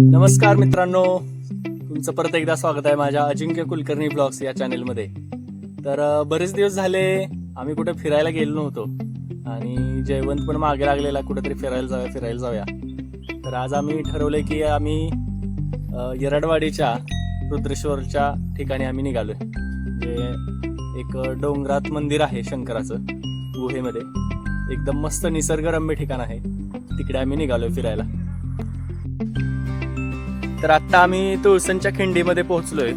नमस्कार मित्रांनो. तुमचं परत एकदा स्वागत आहे माझ्या अजिंक्य कुलकर्णी ब्लॉग्स या चॅनेलमध्ये. तर बरेच दिवस झाले आम्ही कुठे फिरायला गेलो नव्हतो. आणि जयवंत पण मागे लागलेला कुठेतरी फिरायला जाऊया फिरायला जाऊया. तर आज आम्ही ठरवलंय की आम्ही यरडवाडीच्या येरडवाडीच्या रुद्रेश्वरच्या ठिकाणी आम्ही निघालोय. जे एक डोंगरात मंदिर आहे शंकराचं गुहेमध्ये. एकदम मस्त निसर्गरम्य ठिकाण आहे. तिकडे आम्ही निघालोय फिरायला. तर आता आम्ही तुळसनच्या खिंडीमध्ये पोहोचलोय.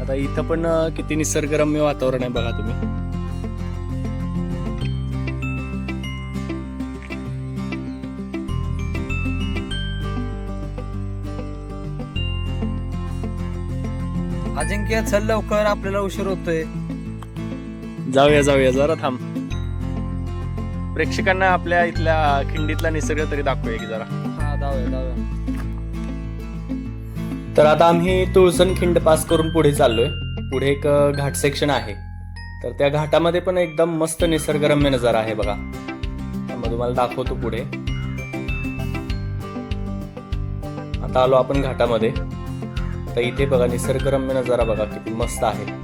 आता इथं पण किती निसर्गरम्य वातावरण आहे बघा तुम्ही. अजिंक्य चल लवकर आपल्याला उशीर होतोय. जाऊया जाऊया जरा थांब. प्रेक्षकांना आपल्या इथल्या खिंडीतला निसर्ग तरी दाखवूया की जरा. हा जाऊया जाऊया. तर आता आम्ही तुळसण खिंड पास करून पुढे चाललोय. पुढे एक घाट सेक्शन आहे. तर त्या घाटामध्ये पण एकदम मस्त निसर्गरम्य नजारा आहे बघा. मग तुम्हाला दाखवतो पुढे. आता आलो आपण घाटामध्ये. तर इथे बघा निसर्गरम्य नजारा बघा किती मस्त आहे.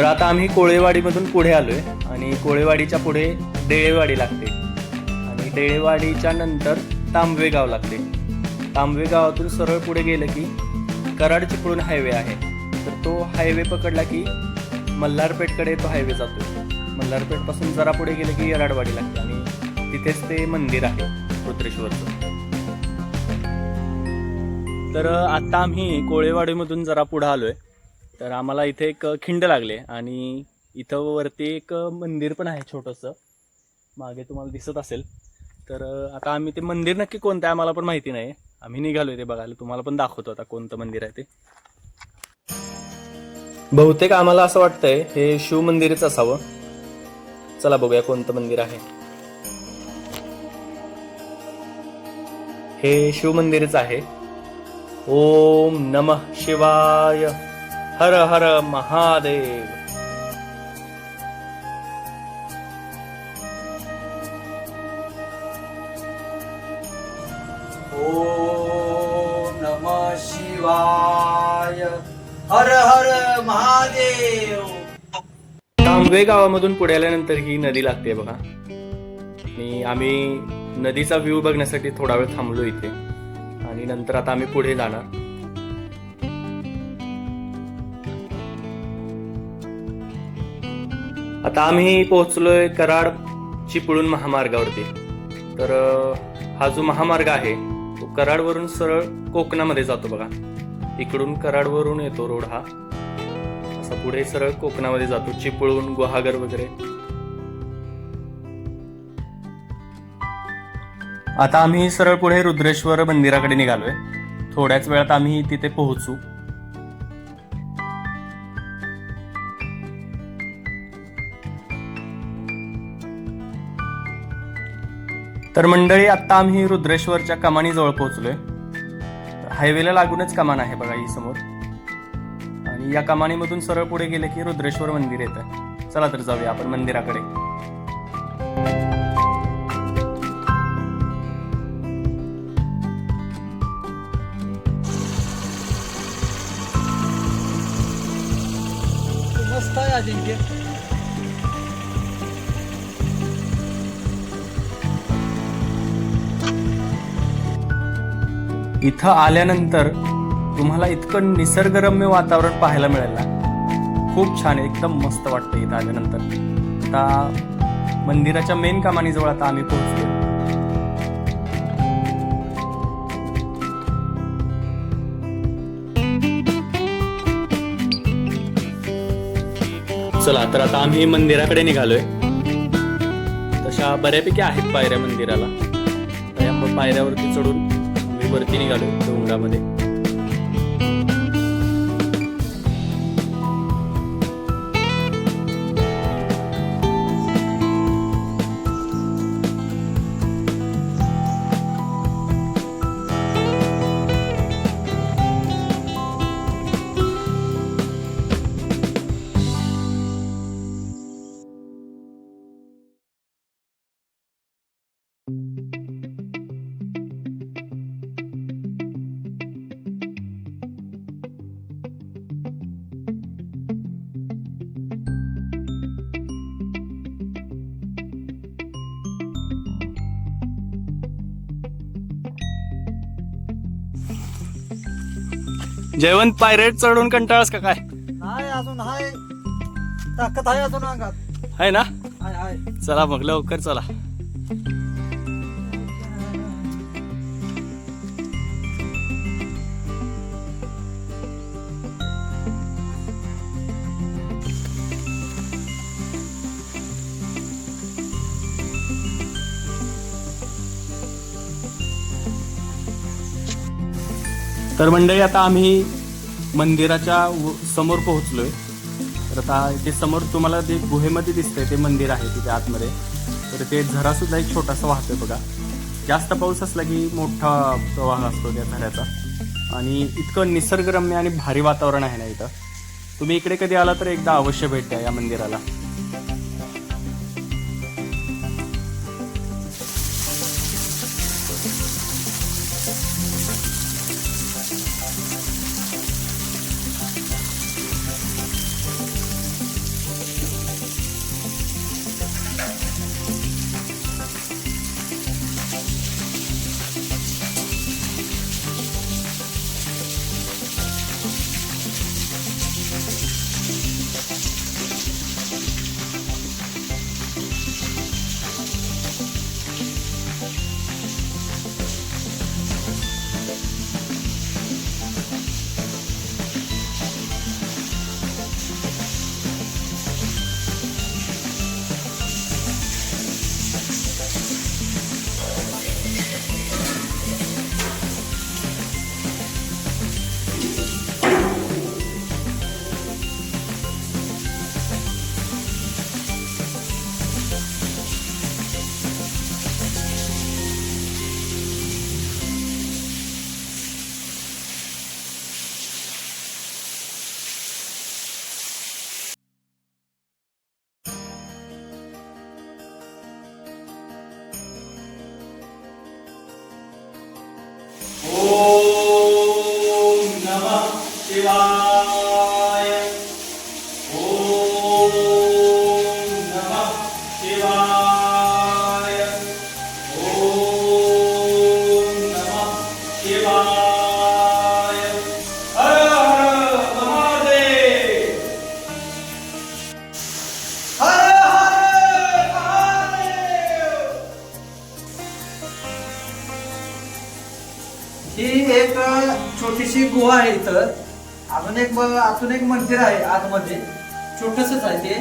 तर आता आम्ही कोळेवाडीमधून पुढे आलोय आणि कोळेवाडीच्या पुढे देळेवाडी लागते. आणि देळेवाडीच्या नंतर तांबवे गाव लागते. तांबवे गावातून सरळ पुढे गेलं की कराड चिपळूण हायवे आहे. तर तो हायवे पकडला की मल्हारपेठकडे तो हायवे जातो मल्हारपेठपासून जरा पुढे गेलं की येराडवाडी लागते आणि तिथेच ते मंदिर आहे रुद्रेश्वरचं. तर आता आम्ही कोळेवाडीमधून जरा पुढे आलोय. तर आम्हाला इथे एक खिंड लागले आणि इथं वरती एक मंदिर पण आहे छोटंसं. मागे तुम्हाला दिसत असेल. तर आता आम्ही ते मंदिर नक्की कोणतं आहे आम्हाला पण माहिती नाही. आम्ही निघालो ते बघायला. तुम्हाला पण दाखवतो आता कोणतं मंदिर आहे ते. बहुतेक आम्हाला असं वाटतंय हे शिव मंदिरच असावं. चला बघूया कोणतं मंदिर आहे. हे शिव मंदिरच आहे. ओम नमः शिवाय. हर हर महादेव. ओम नम शिवाय. हर हर महादेव. तांबवे गावामधून पुढे आल्यानंतर ही नदी लागते बघा. आणि आम्ही नदीचा व्ह्यू बघण्यासाठी थोडा वेळ थांबलो इथे. आणि नंतर आता आम्ही पुढे जाणार. आता आम्ही पोहोचलोय कराड चिपळूण महामार्गावरती. तर हा जो महामार्ग आहे तो कराडवरून सरळ कोकणामध्ये जातो बघा. इकडून कराडवरून येतो रोड हा. असा पुढे सरळ कोकणामध्ये जातो चिपळूण गुहागर वगैरे. आता आम्ही सरळ पुढे रुद्रेश्वर मंदिराकडे निघालोय. थोड्याच वेळात आम्ही तिथे पोहोचू. तर मंडळी आत्ता आम्ही रुद्रेश्वरच्या कमानीजवळ पोहोचलोय. हायवेला लागूनच कमान आहे बघा ही समोर. आणि या कमानीमधून सरळ पुढे गेले की रुद्रेश्वर मंदिर येतं. चला तर जाऊया आपण मंदिराकडे. मस्त आहे अजिंक्य. इथं आल्यानंतर तुम्हाला इतकं निसर्गरम्य वातावरण पाहायला मिळेल खूप छान एकदम मस्त वाटतं इथं आल्यानंतर. आता मंदिराच्या मेन कामानीजवळ आता आम्ही पोहोचलो चला तर आता आम्ही मंदिराकडे निघालोय. तशा बऱ्यापैकी आहेत पायऱ्या मंदिराला. तर या पायऱ्यावरती चढून वरती निघालो डोंगरामध्ये. जयवंत पायरेट चढून कंटाळस का काय? अजून हाय. ताकद आहे अजून अंगात. आहे ना? हाय हाय. चला मग लवकर चला. तर मंडळी आता आम्ही मंदिराच्या व- समोर पोहोचलोय. तर आता ते समोर तुम्हाला जे गुहेमध्ये दिसतंय ते मंदिर आहे तिथे आतमध्ये. तर ते झरा सुद्धा एक छोटासा वाहतोय बघा. जास्त पाऊस असला की मोठा प्रवाह असतो त्या झऱ्याचा. आणि इतकं निसर्गरम्य आणि भारी वातावरण आहे ना इथं. तुम्ही इकडे कधी आला तर एकदा अवश्य भेट द्या या मंदिराला. शिवाय. ओम नमः शिवाय. ओम नमः शिवाय. हर हर महादेव. हर हर महादेव. ही एक छोटीशी गुहा आहे इथं. अजून एक अजून एक मंदिर आहे आतमध्ये. छोटसच आहे ते.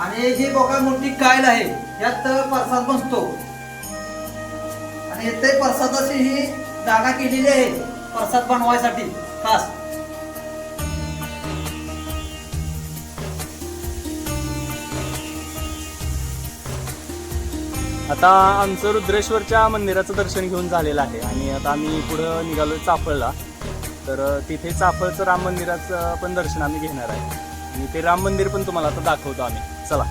आणि ही बघा मोठी कायल आहे यात प्रसाद बसतो. आणि इथे प्रसादाची ही जागा केलेली आहे प्रसाद बनवायसाठी. खास. आता आमचं रुद्रेश्वरच्या मंदिराचं दर्शन घेऊन झालेलं आहे. आणि आता आम्ही पुढं निघालो चाफळला तर तिथे चाफळचं राम मंदिराचं पण दर्शन आम्ही घेणार आहे. आणि ते राम मंदिर पण तुम्हाला आता दाखवतो आम्ही. चला.